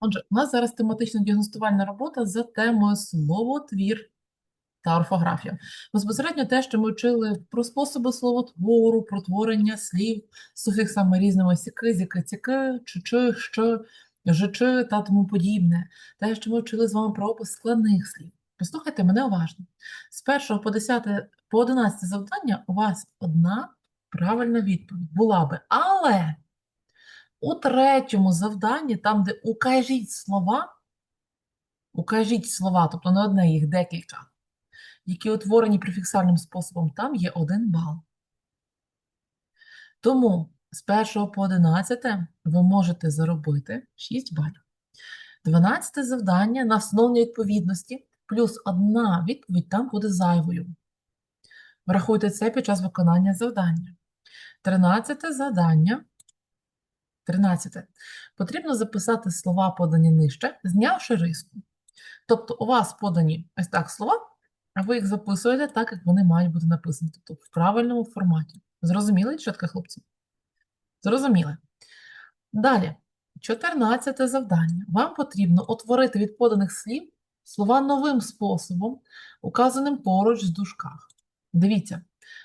Отже, у нас зараз тематична діагностувальна робота за темою словотвір та орфографія. Безпосередньо те, що ми вчили про способи словотвору, про творення слів з суфіксами різними сіки, зіки, ціки, чичи, що, жичи та тому подібне. Те, що ми вчили з вами про опис складних слів. Послухайте мене уважно. З 1 по 10 по 11 завдання у вас одна правильна відповідь була би. Але у третьому завданні, там, де укажіть слова, укажіть слова, тобто не одне їх декілька, які утворені префіксальним способом, там є один бал. Тому з 1 по 11 ви можете заробити 6 балів. 12 завдання на встановлення відповідності, плюс одна відповідь там буде зайвою. Врахуйте це під час виконання завдання. 13 завдання. 13. Потрібно записати слова, подані нижче, знявши риску. Тобто у вас подані ось так слова, а ви їх записуєте так, як вони мають бути написані, тобто в правильному форматі. Зрозуміли, дівчатка, хлопці? Зрозуміли. Далі, 14 завдання. Вам потрібно утворити від поданих слів слова новим способом, указаним поруч з дужках. Дивіться,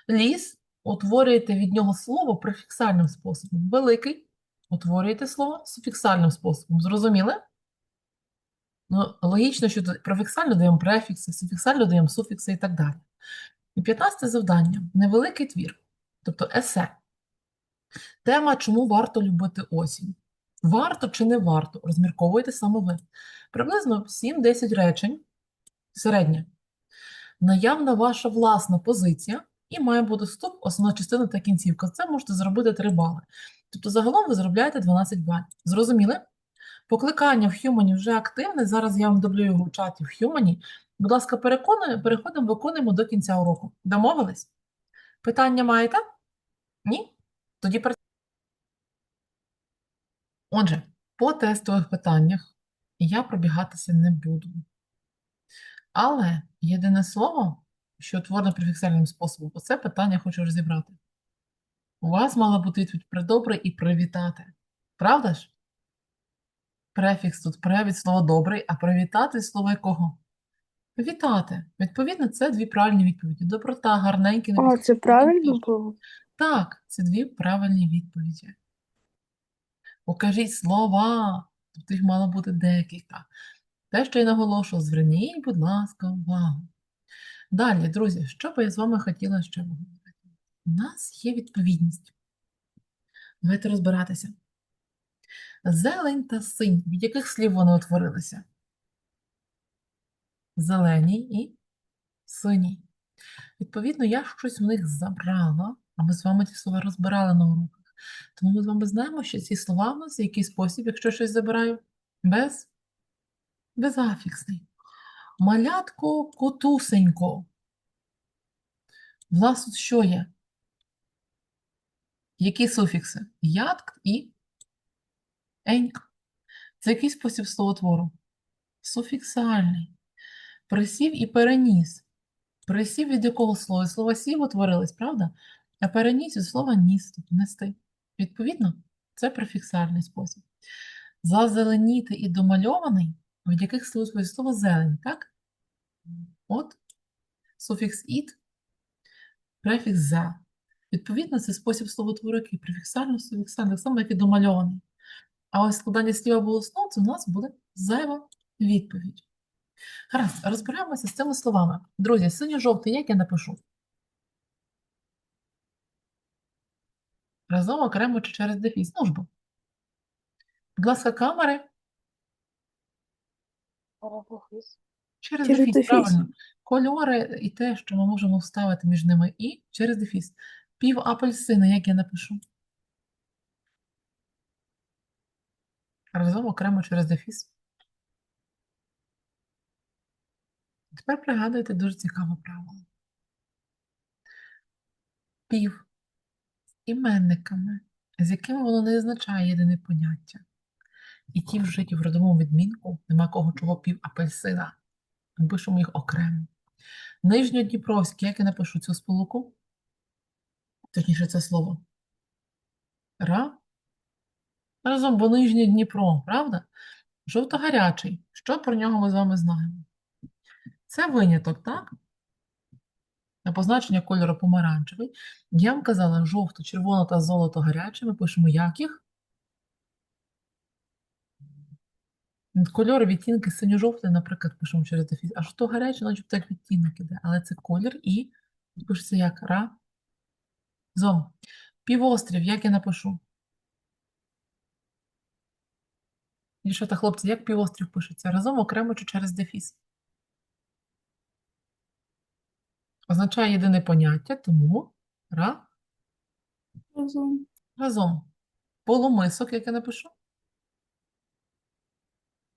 ліс утворюєте від нього слово префіксальним способом. Великий утворюєте слово суфіксальним способом. Зрозуміли? Ну, логічно, що тут префіксально даємо префікси, суфіксально даємо суфікси і так далі. І 15 завдання невеликий твір, тобто есе. Тема, чому варто любити осінь. Варто чи не варто, розмірковуйте саме ви. Приблизно 7-10 речень, середнє. Наявна ваша власна позиція, і має бути вступ, основна частина та кінцівка. Це можете зробити 3 бали. Тобто загалом ви заробляєте 12 балів. Зрозуміли? Покликання в Хьюмані вже активне. Зараз я вам дублюю його в чаті в Хьюмані. Будь ласка, переходимо, виконуємо до кінця уроку. Домовились? Питання маєте? Ні? Тоді працюємо. Отже, по тестових питаннях я пробігатися не буду. Але єдине слово, що утворене префіксальним способом, оце питання хочу розібрати. У вас мала бути відповідь про добре і привітати. Правда ж? Префікс тут пре від слова добрий, а привітати від слова якого? Вітати. Відповідно, це дві правильні відповіді. Доброта, гарненький. А, це правильно було? Так, це дві правильні відповіді. Покажіть слова, тобто їх мало бути декілька. Те, що я наголошую, зверніть, будь ласка, увагу. Далі, друзі, що би я з вами хотіла ще поговорити? У нас є відповідність. Давайте розбиратися. Зелень та синь. Від яких слів вони утворилися? Зеленій і синій. Відповідно, я щось в них забрала, а ми з вами ці слова розбирали на уроках. Тому ми з вами знаємо, що ці слова в нас в який спосіб, якщо щось забираю, без, безафіксний. Малятко котусенько. В нас тут що є? Які суфікси? Ятк і еньк. Це який спосіб словотвору? Суфіксальний. Присів і переніс. Присів від якого слова? Слова сів утворились, правда? А переніс від слова ніс, тобто нести. Відповідно, це префіксальний спосіб. Зазеленіти і домальований, від яких слів слово зелень, так? От, суфікс «іт», префікс «за». Відповідно, це спосіб словотвору, який префіксально, суфіксально, само, як і домальований. А ось складання слів або основ, це у нас буде зайва відповідь. Гаразд, розбираємося з цими словами. Друзі, синьо-жовтий, як я напишу? Разом окремо чи через дефіс? Ну ж бо. Будь ласка, камери через Через дефіс, дефіс. правильно. Кольори і те, що ми можемо вставити між ними і через дефіс. Пів апельсина, як я напишу? Разом окремо через дефіс. Тепер пригадуйте дуже цікаве правило. Пів з іменниками, з якими воно не означає єдине поняття. І ті вжиті в родовому відмінку, нема кого чого пів апельсина. Ми пишемо їх окремо. Нижньодніпровський, як я напишу цю сполуку? Точніше, це слово. Ра. Разом, бо нижнє Дніпро, правда? Жовто-гарячий. Що про нього ми з вами знаємо? Це виняток, так? На позначення кольору помаранчевий. Я вам казала, жовто, червоно та золото гаряче. Ми пишемо яких? Кольори відтінки синьо-жовтий, наприклад, пишемо через дефіс. А що гаряче, начебто як відтінок іде. Але це колір і пишеться як ра. Зом. Півострів, як я напишу? Дівчата, хлопці, як півострів пишеться? Разом окремо чи через дефіс? Означає єдине поняття, тому ра Разом. разом. Полумисок, як я напишу?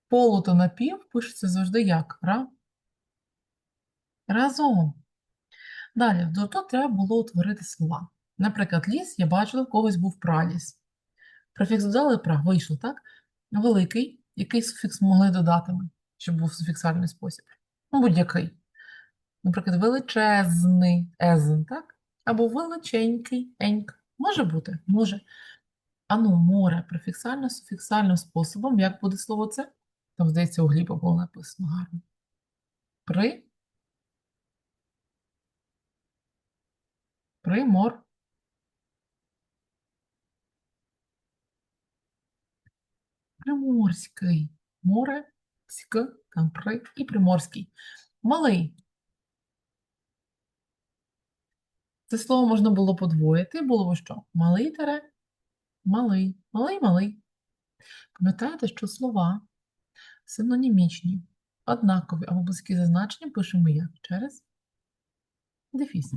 Полу то напів пишеться завжди як? Ра? Разом. Далі, до того треба було утворити слова. Наприклад, ліс, я бачила, в когось був праліс. Префікс додали пра, вийшло, так? Великий, який суфікс могли додати щоб був суфіксальний спосіб. Ну, будь-який. Наприклад, величезний езен, так? Або величенький еньк. Може бути? Може. Ану, море префіксально, суфіксально способом. Як буде слово це? Там, здається, у Гліба було написано гарно. При. Примор. Приморський. Море, ськ, там при і приморський. Малий. Це слово можна було подвоїти, було що? Малий тере, малий, малий, малий. Пам'ятаєте, що слова синонімічні, однакові або близькі за значенням пишемо як? Через дефіс.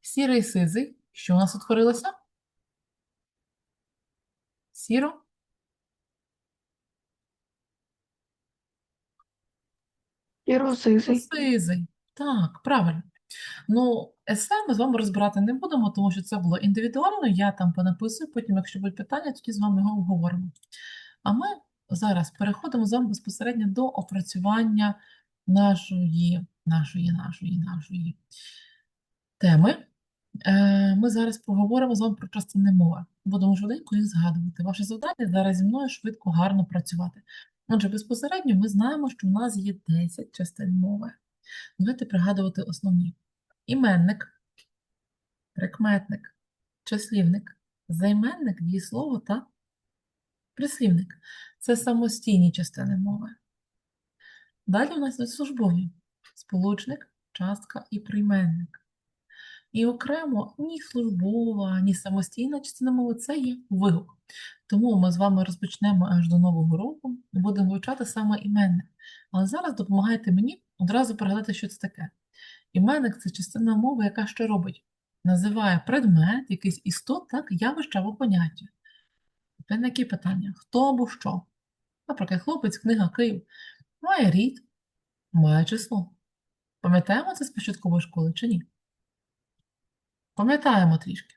Сірий сизий. Що у нас утворилося? Сіро? І. Сизий. Так, правильно. Ну, есе ми з вами розбирати не будемо, тому що це було індивідуально. Я там понаписую, потім, якщо будуть питання, тоді з вами його обговоримо. А ми зараз переходимо з вами безпосередньо до опрацювання нашої, нашої, нашої, нашої теми. Е, Ми зараз поговоримо з вами про частини мови. Будемо швиденько їх згадувати. Ваше завдання зараз зі мною швидко, гарно працювати. Отже, безпосередньо ми знаємо, що в нас є 10 частин мови. Давайте пригадувати основні. Іменник, прикметник, числівник, займенник, дієслово та прислівник. Це самостійні частини мови. Далі у нас йдуть службові сполучник, частка і прийменник. І окремо ні службова, ні самостійна частина мови це є вигук. Тому ми з вами розпочнемо аж до Нового року, будемо вивчати саме іменник. Але зараз допомагайте мені одразу пригадати, що це таке. Іменник це частина мови, яка що робить? Називає предмет, якийсь істот, так, явище або поняття. Які питання? Хто або що? Наприклад, хлопець, книга Київ. Має рід, має число. Пам'ятаємо це з початкової школи чи ні? Пам'ятаємо трішки.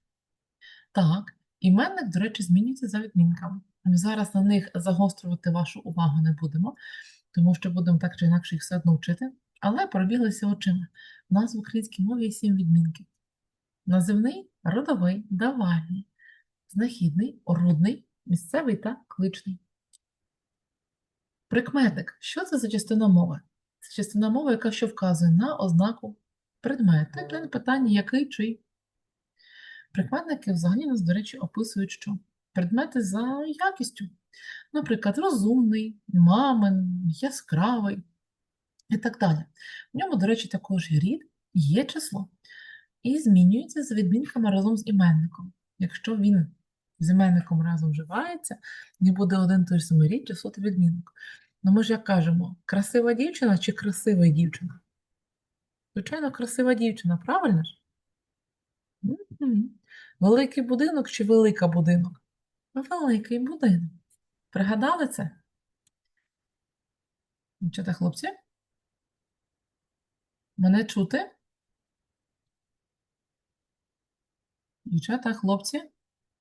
Так, іменник, до речі, змінюється за відмінками. Ми зараз на них загострювати вашу увагу не будемо, тому що будемо так чи інакше їх все одно вчити. Але пробіглися очима. У нас в українській мові є сім відмінків. Називний, родовий, давальний, знахідний, орудний, місцевий та кличний. Прикметник. Що це за частина мови? Це частина мови, яка що вказує на ознаку предмету. Тобто питання, який чий. Прикметники взагалі нас, до речі, описують що? Предмети за якістю. Наприклад, розумний, мамин, яскравий і так далі. В ньому, до речі, також є рід, є число. І змінюється за відмінками разом з іменником. Якщо він з іменником разом вживається, не буде один той самий рід, число та відмінок. Ну ми ж як кажемо, красива дівчина чи красива дівчина? Звичайно, красива дівчина, правильно ж? Мгм. Великий будинок чи велика будинок? Великий будинок. Пригадали це? Дівчата, хлопці? Мене чути? Дівчата, хлопці?